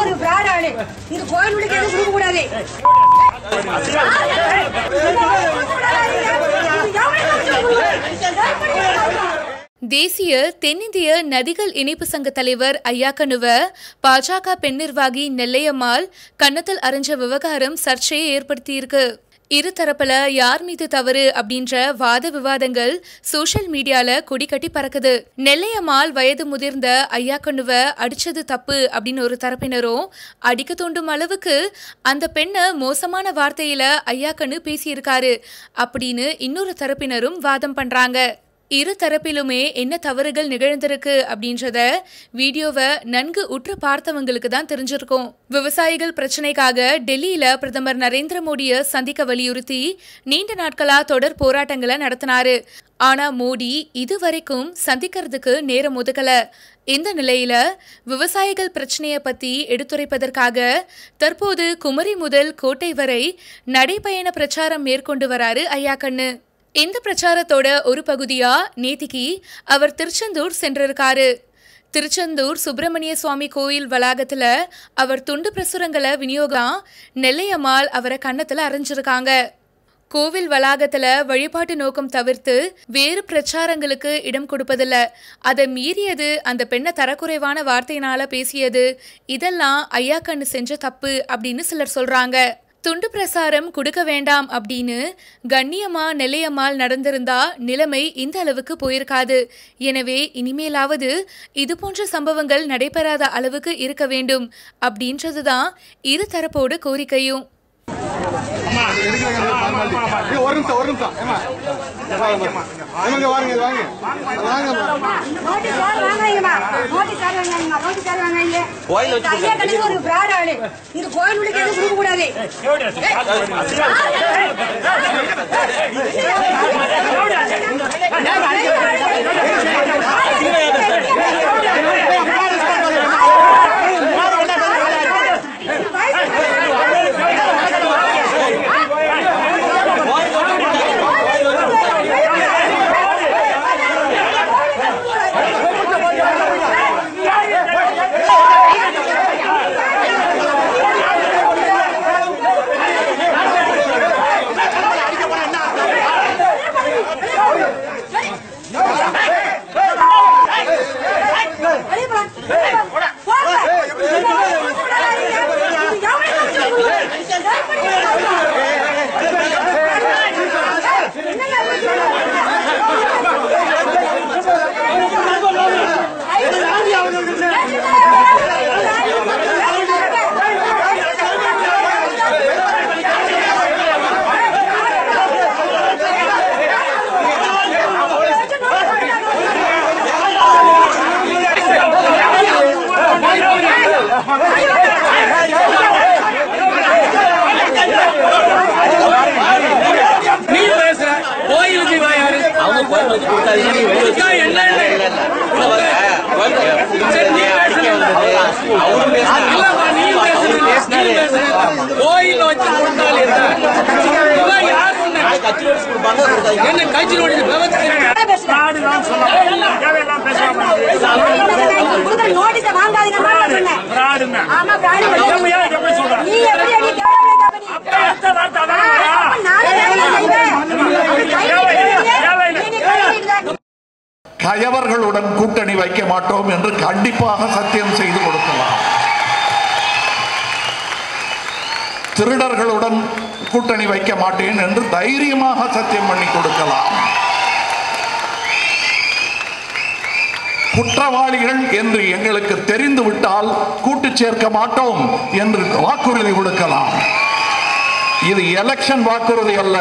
ஒரு பிராட் ஆளு. இது கோயில் உள்ளுக்கு எதுவும் கொடுக்க கூடாது தேசிய தென்னிந்திய நதிகள் இணைப்பு சங்க தலைவர் ஐயாக்கனுவ பாஜக பெண் நிர்வாகி நெல்லையம்மாள் கன்னத்தில் அரைஞ்ச விவகாரம் சர்ச்சையை ஏற்படுத்தியிருக்கு. இருதரப்புல யார் மீது தவறு அப்படின்ற வாத விவாதங்கள் சோஷியல் மீடியால கொடி கட்டி பறக்குது. நெல்லையம்மாள் வயது முதிர்ந்த ஐயா கண்ணுவ அடிச்சது தப்பு அப்படின்னு ஒரு தரப்பினரும் அடிக்க தூண்டும் அளவுக்கு அந்த பெண்ணை மோசமான வார்த்தையில கண்ணு பேசியிருக்காரு அப்படின்னு இன்னொரு தரப்பினரும் வாதம் பண்றாங்க. இரு தரப்பிலுமே என்ன தவறுகள் நிகழ்ந்திருக்கு அப்படின்றத வீடியோவை நன்கு உற்று பார்த்தவங்களுக்கு தான் தெரிஞ்சிருக்கும். விவசாயிகள் பிரச்சனைக்காக டெல்லியில பிரதமர் நரேந்திர மோடியை சந்திக்க வலியுறுத்தி நீண்ட நாட்களா தொடர் போராட்டங்களை நடத்தினாரு. ஆனா மோடி இதுவரைக்கும் சந்திக்கிறதுக்கு நேரம் ஒதுக்கல. இந்த நிலையில விவசாயிகள் பிரச்சனையை பத்தி எடுத்துரைப்பதற்காக தற்போது குமரி முதல் கோட்டை வரை நடைபயண பிரச்சாரம் மேற்கொண்டு வராரு கண்ணு. இந்த பிரச்சாரத்தோட ஒரு பகுதியா? நேத்திக்கு அவர் திருச்செந்தூர் சென்றிருக்காரு. திருச்செந்தூர் சுப்பிரமணிய சுவாமி கோயில் வளாகத்தில் அவர் துண்டு பிரசுரங்களை விநியோகம்? நெல்லையம்மாள் அவரை கன்னத்தில் அரைஞ்சிருக்காங்க. கோவில் வளாகத்தில் வழிபாட்டு நோக்கம் தவிர்த்து வேறு பிரச்சாரங்களுக்கு இடம் கொடுப்பதில்ல. அதை மீறியது அந்த பெண்ணை தரக்குறைவான வார்த்தையினால பேசியது. இதெல்லாம் ஐயா கண்ணு செஞ்ச தப்பு அப்படின்னு சிலர் சொல்கிறாங்க துண்டு பிரசாரம் கொடுக்க வேண்டாம் அப்படின்னு கண்ணியம்மா நிலையமால் நடந்திருந்தா நிலைமை இந்த அளவுக்கு போயிருக்காது. எனவே இனிமேலாவது இது போன்ற சம்பவங்கள் நடைபெறாத அளவுக்கு இருக்க வேண்டும் அப்படின்றதுதான் இரு தரப்போட கோரிக்கையும். ஏய், ஒரு நிமிஷம் ஒரு நிமிஷம் ஏமா வாங்க வாங்க வாங்க வாங்குறீங்கம்மா கோயில் வச்சு கொடுத்தாலே என்ன? கட்சி கயவர்களுடன் கூட்டணி வைக்க மாட்டோம் என்று கண்டிப்பாக சத்தியம் செய்து கொடுக்கலாம். திருடர்களுடன் கூட்டணி வைக்க மாட்டேன் என்று தைரியமாக சத்தியம் பண்ணி கொடுக்கலாம். குற்றவாளிகள் என்று எங்களுக்கு தெரிந்து விட்டால் கூட்டு சேர்க்க மாட்டோம் என்று வாக்குறுதி கொடுக்கலாம். இது எலெக்ஷன் வாக்குறுதி அல்ல.